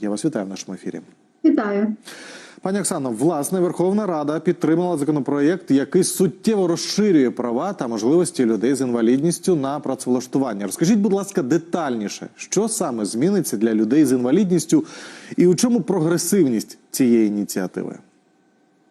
Я вас вітаю в нашому ефірі. Вітаю. Пані Оксано, власне, Верховна Рада підтримала законопроєкт, який суттєво розширює права та можливості людей з інвалідністю на працевлаштування. Розкажіть, будь ласка, детальніше, що саме зміниться для людей з інвалідністю, і у чому прогресивність цієї ініціативи?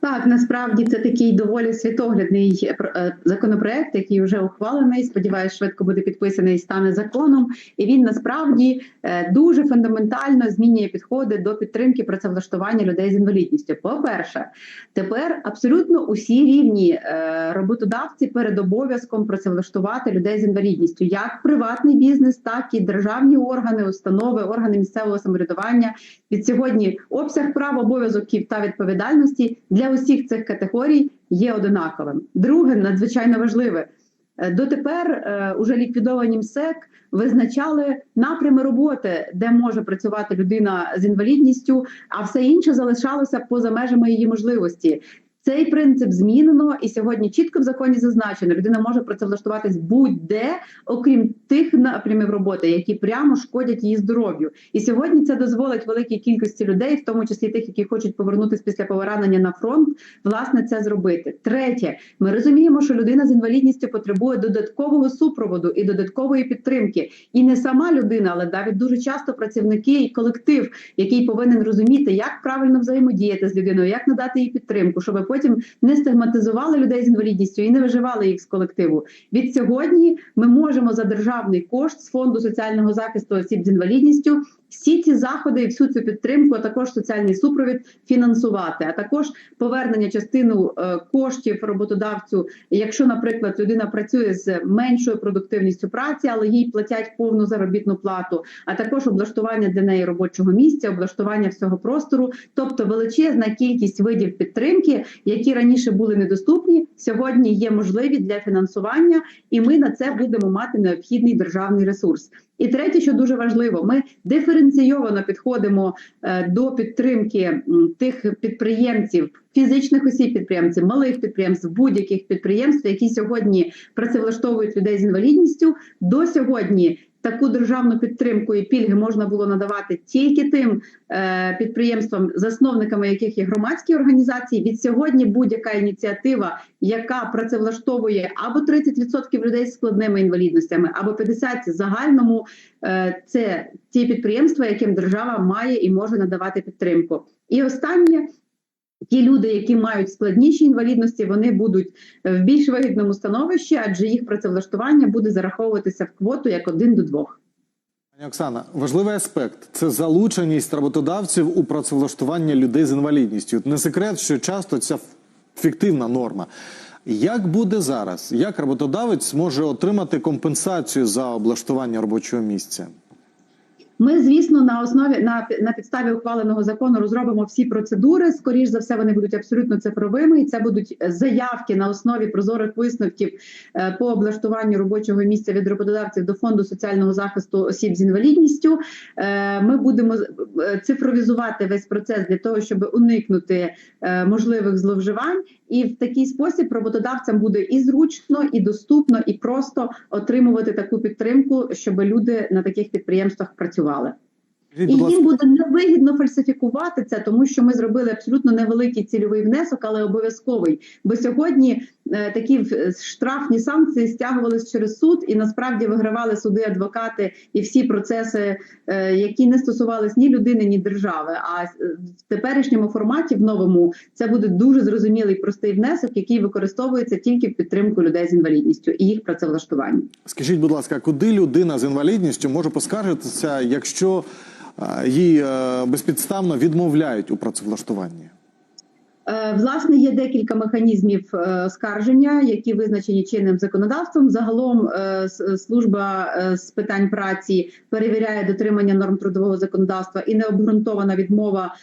Так, насправді це такий доволі світоглядний е, законопроект, який вже ухвалений. Сподіваюсь, швидко буде підписаний і стане законом. І він насправді е, дуже фундаментально змінює підходи до підтримки працевлаштування людей з інвалідністю. По-перше, тепер абсолютно усі рівні е, роботодавці перед обов'язком працевлаштувати людей з інвалідністю, як приватний бізнес, так і державні органи, установи, органи місцевого самоврядування. Від сьогодні обсяг прав, обов'язків та відповідальності для усіх цих категорій є одинаковим. Друге, надзвичайно важливе. Е, Дотепер е, уже ліквідовані МСЕК визначали напрями роботи, де може працювати людина з інвалідністю, а все інше залишалося поза межами її можливості. Цей принцип змінено, і сьогодні чітко в законі зазначено, людина може працевлаштуватись будь-де, окрім тих напрямів роботи, які прямо шкодять її здоров'ю. І сьогодні це дозволить великій кількості людей, в тому числі тих, які хочуть повернутися після повернення на фронт, власне це зробити. Третє, ми розуміємо, що людина з інвалідністю потребує додаткового супроводу і додаткової підтримки. І не сама людина, але навіть дуже часто працівники і колектив, який повинен розуміти, як правильно взаємодіяти з людиною, як надати їй підтримку, щоб потім не стигматизували людей з інвалідністю і не виживали їх з колективу. Від сьогодні ми можемо за державний кошт з фонду соціального захисту осіб з інвалідністю всі ці заходи і всю цю підтримку, а також соціальний супровід фінансувати, а також повернення частину е, коштів роботодавцю, якщо, наприклад, людина працює з меншою продуктивністю праці, але їй платять повну заробітну плату, а також облаштування для неї робочого місця, облаштування всього простору, тобто величезна кількість видів підтримки, які раніше були недоступні, сьогодні є можливі для фінансування, і ми на це будемо мати необхідний державний ресурс. І третє, що дуже важливо, ми диференційовано підходимо е, до підтримки тих підприємців, фізичних осіб підприємців, малих підприємств, будь-яких підприємств, які сьогодні працевлаштовують людей з інвалідністю. До сьогодні таку державну підтримку і пільги можна було надавати тільки тим е, підприємствам, засновниками яких є громадські організації. Від сьогодні будь-яка ініціатива, яка працевлаштовує або 30% людей з складними інвалідностями, або 50% загальному, е, це ті підприємства, яким держава має і може надавати підтримку. І останнє. Ті люди, які мають складніші інвалідності, вони будуть в більш вигідному становищі, адже їх працевлаштування буде зараховуватися в квоту як один до двох. Пані Оксана, важливий аспект це залученість роботодавців у працевлаштування людей з інвалідністю. Не секрет, що часто ця фіктивна норма. Як буде зараз? Як роботодавець може отримати компенсацію за облаштування робочого місця? Ми, звісно, на основі на, на підставі ухваленого закону розробимо всі процедури. Скоріш за все, вони будуть абсолютно цифровими, і це будуть заявки на основі прозорих висновків е, по облаштуванню робочого місця від роботодавців до фонду соціального захисту осіб з інвалідністю. Е, Ми будемо е, цифровізувати весь процес для того, щоб уникнути е, можливих зловживань. І в такий спосіб роботодавцям буде і зручно, і доступно, і просто отримувати таку підтримку, щоб люди на таких підприємствах працювали. Скажіть, І їм буде невигідно фальсифікувати це, тому що ми зробили абсолютно невеликий цільовий внесок, але обов'язковий. Бо сьогодні такі штрафні санкції стягувались через суд, і насправді вигравали суди, адвокати і всі процеси, е, які не стосувались ні людини, ні держави. А е, в теперішньому форматі, в новому, це буде дуже зрозумілий простий внесок, який використовується тільки в підтримку людей з інвалідністю і їх працевлаштування. скажіть, будь ласка, куди людина з інвалідністю може поскаржитися, якщо е, їй е, безпідставно відмовляють у працевлаштуванні? Е, Власне, є декілька механізмів е, скарження, які визначені чинним законодавством. Загалом е, служба з питань праці перевіряє дотримання норм трудового законодавства і необґрунтована відмова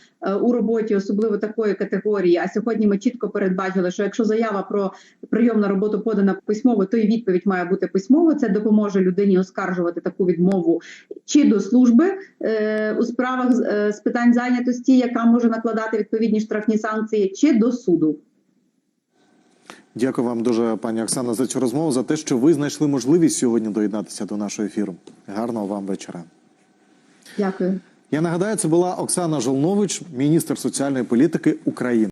у роботі, особливо такої категорії. А сьогодні ми чітко передбачили, що якщо заява про прийом на роботу подана письмово, то і відповідь має бути письмово. Це допоможе людині оскаржувати таку відмову чи до служби е, у справах з- е, з питань зайнятості, яка може накладати відповідні штрафні санкції, чи до суду. Дякую вам дуже, пані Оксана, за цю розмову, за те, що ви знайшли можливість сьогодні доєднатися до нашого ефіру. Гарного вам вечора. Дякую. Я нагадаю, це була Оксана Жолнович, міністр соціальної політики України.